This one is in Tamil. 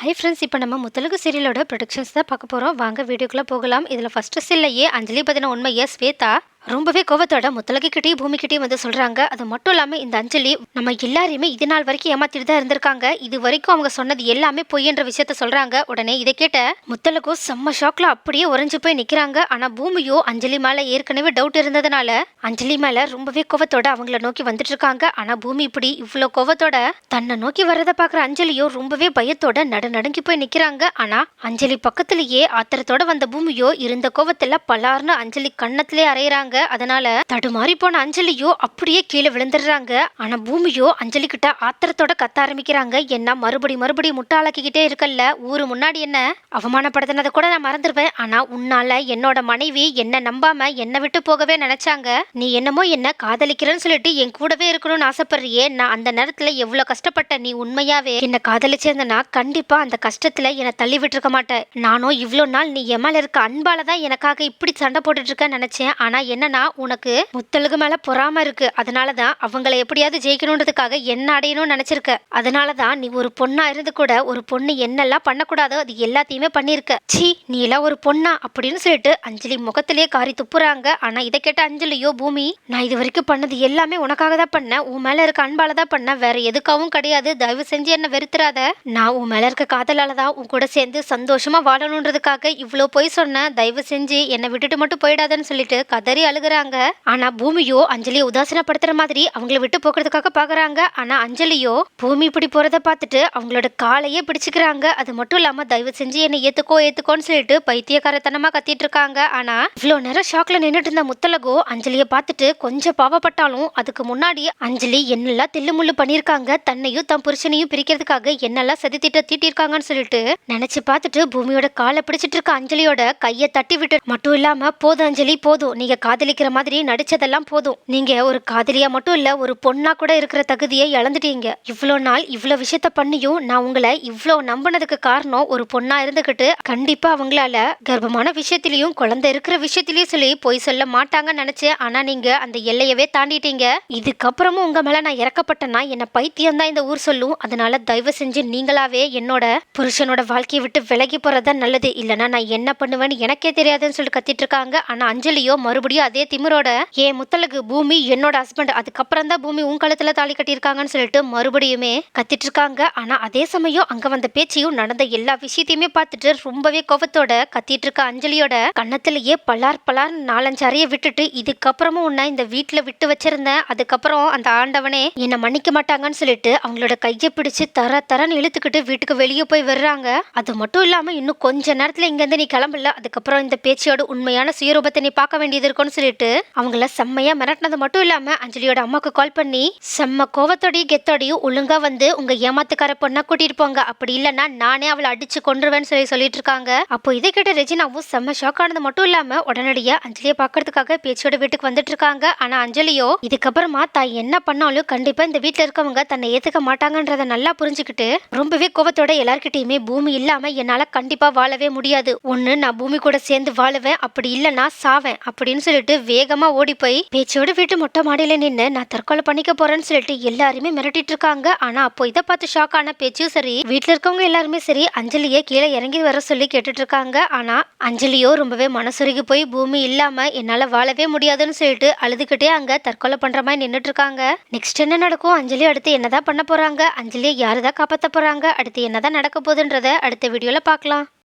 ஹை ஃப்ரெண்ட்ஸ் இப்போ நம்ம முத்தலகு சீரியலோட ப்ரொடக்ஷன்ஸ் தான் பார்க்க போகிறோம் வாங்க வீடியோக்குள்ளே போகலாம். இதில் ஃபஸ்ட்டு சில்லையே அஞ்சலி பதின உண்மையை ஸ்வேதா. ரொம்பவே கோவத்தோட முத்தலகு பூமிக்கிட்டையும் வந்து சொல்றாங்க. அது மட்டும் இல்லாம இந்த அஞ்சலி நம்ம எல்லாரையுமே இது நாள் வரைக்கும் ஏமாத்திட்டு தான் இருந்திருக்காங்க. இது வரைக்கும் அவங்க சொன்னது எல்லாமே பொய்ன்ற விஷயத்த சொல்றாங்க. உடனே இதை கேட்ட முத்தலகோ செம்ம ஷாக்ல அப்படியே உறைஞ்சு போய் நிக்கிறாங்க. ஆனா பூமியோ அஞ்சலி மேல ஏற்கனவே டவுட் இருந்ததுனால அஞ்சலி மேல ரொம்பவே கோவத்தோட அவங்கள நோக்கி வந்துட்டு இருக்காங்க. ஆனா பூமி இப்படி இவ்வளோ கோவத்தோட தன்னை நோக்கி வர்றதை பாக்குற அஞ்சலியோ ரொம்பவே பயத்தோட நடு நடுங்கி போய் நிக்கிறாங்க. ஆனா அஞ்சலி பக்கத்திலேயே ஆத்திரத்தோட வந்த பூமியோ இருந்த கோவத்துல பலார்னு அஞ்சலி கண்ணத்திலே அரையிறாங்க அதனால தடுமாறி போன அஞ்சலியோ அப்படியே கீழே விழுந்துடுறாங்க. ஆனா பூமியோ அஞ்சலி கிட்ட ஆத்திரத்தோட கத்த ஆரம்பிக்கிறாங்க. என்ன மறுபடி மறுபடி முட்டாளாக்கிக்கிட்டே இருக்கல்ல? ஊரு முன்னாடி என்ன? அவமானப்படுத்தினதை கூட நான் மறந்துடுவேன் ஆனா உன்னால என்னோட மனைவி என்ன நம்பாம என்னை விட்டு போகவே நினைச்சாங்க. நீ என்னமோ என்ன காதலிக்கிறேன்னு சொல்லிட்டு என் கூடவே இருக்கணும்னு ஆசைப்படுறியே. நான் அந்த நேரத்துல எவ்வளவு கஷ்டப்பட்ட நீ உண்மையாவே? என்ன காதலிச்சிருந்தனா கண்டிப்பா அந்த கஷ்டத்துல என்னை தள்ளி விட்டுருக்க மாட்டேன். நானும் இவ்வளோ நாள் நீ என் மேல இருக்க அன்பால தான் எனக்காக இப்படி சண்டை போட்டுட்டு இருக்க நினைச்சேன். ஆனா என்னன்னா உனக்கு முத்தலுக்கு மேல பொறாம இருக்கு. அதனால தான் அவங்கள எப்படியாவது ஜெயிக்கணுன்றதுக்காக என்ன அடையணும்னு நினைச்சிருக்க. அதனால தான் நீ ஒரு பொண்ணா இருந்து கூட ஒரு பொண்ணு என்னெல்லாம் பண்ணக்கூடாதோ அது எல்லாத்தையுமே பண்ணியிருக்க ச்சீ நீ எல்லாம் ஒரு பொண்ணா அப்படின்னு சொல்லிட்டு அஞ்சலி முகத்திலேயே காரி துப்புறாங்க. ஆனா இதை கேட்ட அஞ்சலியோ பூமி நான் இது வரைக்கும் பண்ணது எல்லாமே உனக்காக தான் பண்ணேன். உன் மேல இருக்க அன்பால தான் பண்ணேன். வேற எதுக்காகவும் கிடையாது. தயவு செஞ்சு என்ன வெறுத்துறாத. நான் உன் மேல இருக்க காதலால தான் உன் கூட சேர்ந்து சந்தோஷமா வாழணுன்றதுக்காக இவ்வளோ பொய் சொன்னேன். தயவு செஞ்சு என்னை விட்டுட்டு மட்டும் போயிடாதன்னு சொல்லிட்டு கதறி அழுகிறாங்க. ஆனா பூமியோ அஞ்சலியை உதாசீனப்படுத்துற மாதிரி அவங்கள விட்டு போக்குறதுக்காக பாக்குறாங்க. ஆனா அஞ்சலியோ பூமி இப்படி போறத பார்த்துட்டு அவங்களோட காலையே பிடிச்சுக்கிறாங்க. அது மட்டும் இல்லாம தயவு செஞ்சு என்னை ஏத்துக்கோ ஏத்துக்கோன்னு சொல்லிட்டு பைத்தியக்காரத்தனமா கத்திட்டு இருக்காங்க. ஆனா இவ்வளோ நேரம் ஷாக்ல நின்றுட்டு இருந்த முத்தலகோ அஞ்சலியை பார்த்துட்டு கொஞ்சம் பாவப்பட்டாலும் அதுக்கு முன்னாடி அஞ்சலி என்னெல்லாம் தில்லுமுள்ளு பண்ணியிருக்காங்க தன்னையும் தன் புருஷனையும் பிரிக்கிறதுக்காக என்னெல்லாம் சதி திட்ட தீட்டியிருக்காங்கன்னு சொல்லிட்டு நினைச்சு பார்த்துட்டு பூமியோட காலை பிடிச்சிட்டு இருக்க அஞ்சலியோட கையை தட்டி விட்டு மட்டும் இல்லாம போதும் அஞ்சலி போதும். நீங்க காதலிக்கிற மாதிரி நடிச்சதெல்லாம் போதும். நீங்க ஒரு காதலியா மட்டும் இல்ல ஒரு பொண்ணா கூட இருக்கிற தகுதியை இழந்துட்டீங்க. இவ்வளோ நாள் இவ்வளோ விஷயத்த பண்ணியும் நான் உங்களை இவ்வளோ நம்பினதுக்கு காரணம் ஒரு பொண்ணா இருந்துகிட்டு கண்டிப்பா அவங்களால கர்ப்பமான விஷயத்திலயும் குழந்தை இருக்கிற விஷயத்திலயும் சொல்லி பொய் சொல்ல மாட்டாங்கன்னு நினைச்சேன். ஆனா நீங்க அந்த எல்லையவே தாண்டிட்டீங்க. இதுக்கப்புறமும் உங்க மேல நான் இறக்கப்பட்டேன்னா என்ன பைத்தியம் தான் இந்த ஊர் சொல்லும். அதனால தயவு செஞ்சு நீங்களாவே என்னோட புருஷனோட வாழ்க்கையை விட்டு விலகி போறதா நல்லது. இல்லைன்னா நான் என்ன பண்ணுவேன்னு எனக்கே தெரியாதுன்னு சொல்லி கத்திட்டு இருக்காங்க. ஆனா அஞ்சலியோ மறுபடியும் அதே திமிரோட ஏ முத்தலகு பூமி என்னோட ஹஸ்பண்ட் அதுக்கப்புறம் தான் பூமி உன் கழுத்துல தாலி கட்டியிருக்காங்கன்னு சொல்லிட்டு மறுபடியுமே கத்திட்டு இருக்காங்க ஆனா அதே சமயம் அங்க வந்த பேச்சையும் நடந்த எல்லா விஷயத்தையுமே பார்த்துட்டு ரொம்பவே கோவத்தோட கத்திட்டு இருக்க அஞ்சலியோட கன்னத்திலேயே பலார் பலார் நாலஞ்சு அறைய விட்டுட்டு இதுக்கப்புறமும் உன்னை இந்த வீட்டுல விட்டு வச்சிருந்தேன் அதுக்கப்புறம் அந்த ஆண்டவனே என்னை மன்னிக்க மாட்டாங்கன்னு சொல்லிட்டு அவங்களோட கையை பிடிச்சு தர தரன்னு இழுத்துக்கிட்டு வீட்டுக்கு வெளியே போய் வர்றாங்க அது மட்டும் இல்லாம இன்னும் கொஞ்ச நேரத்துல இங்க இருந்து நீ கிளம்பல அதுக்கப்புறம் இந்த பேச்சியோட உண்மையான சுயரூபத்தை நீ பார்க்க வேண்டியது இருக்கும்னு சொல்லிட்டு அவங்கள செம்மையா மிரட்டினது மட்டும் இல்லாம அஞ்சலியோட அம்மாக்கு கால் பண்ணி செம்ம கோவத்தோடையும் கெத்தோடையும் ஒழுங்கா வந்து உங்க ஏமாத்துக்கார பொண்ணா கூட்டிட்டு போங்க. அப்படி இல்லைன்னா நானே அவளை அடிச்சு கொண்டுருவேன்னு சொல்லி சொல்லிட்டு இருக்காங்க. அப்போ இதை கேட்ட ரெஜினாவும் செம்ம ஷாக் ஆனது மட்டும் இல்லாம உடனடியா அஞ்சலியை பாக்குறதுக்காக பேச்சியோட வீட்டுக்கு வந்துட்டு இருக்காங்க. ஆனா அஞ்சலியோ இதுக்கப்புறமா தான் என்ன பண்ணாலும் கண்டிப்பா இந்த வீட்டுல இருக்கவங்க தன்னை ஏத்துக்க மாட்டாங்கன்றத நல்லா புரிஞ்சுக்கிட்டு ரொம்பவே கோவத்தோட எல்லார்கிட்டயுமே பூமி இல்லாம என்னால கண்டிப்பா வாழவே முடியாது. ஒன்னு நான் பூமி கூட சேர்ந்து வாழுவேன். அப்படி இல்லைன்னா சாவேன். அப்படின்னு சொல்லிட்டு வேகமா ஓடி போய் பேச்சோட வீட்டு மொட்டை மாடியில நின்று நான் தற்கொலை பண்ணிக்க போறேன்னு சொல்லிட்டு எல்லாருமே மிரட்டிட்டு இருக்காங்க. ஆனா அப்போ இதை பார்த்து ஷாக் ஆன பேச்சும் சரி வீட்டுல இருக்கவங்க எல்லாருமே சரி அஞ்சலியை கீழே இறங்கி வர சொல்லி கேட்டுட்டு இருக்காங்க. ஆனா அஞ்சலியோ ரொம்பவே மனசுருகி போய் பூமி இல்லாம என்னால வாழவே முடியாதுன்னு சொல்லிட்டு அழுதுகிட்டே அங்க தற்கொலை பண்ற மாதிரி நின்றுட்டு இருக்காங்க. நெக்ஸ்ட் என்ன நடக்கும்? அஞ்சலி அடுத்து என்னதான் பண்ண போறாங்க? அஞ்சலியை யாருதான் காப்பாத்த போறாங்க? அடுத்து என்னதான் நடக்க போகுதுன்றத அடுத்த வீடியோல பார்க்கலாம்.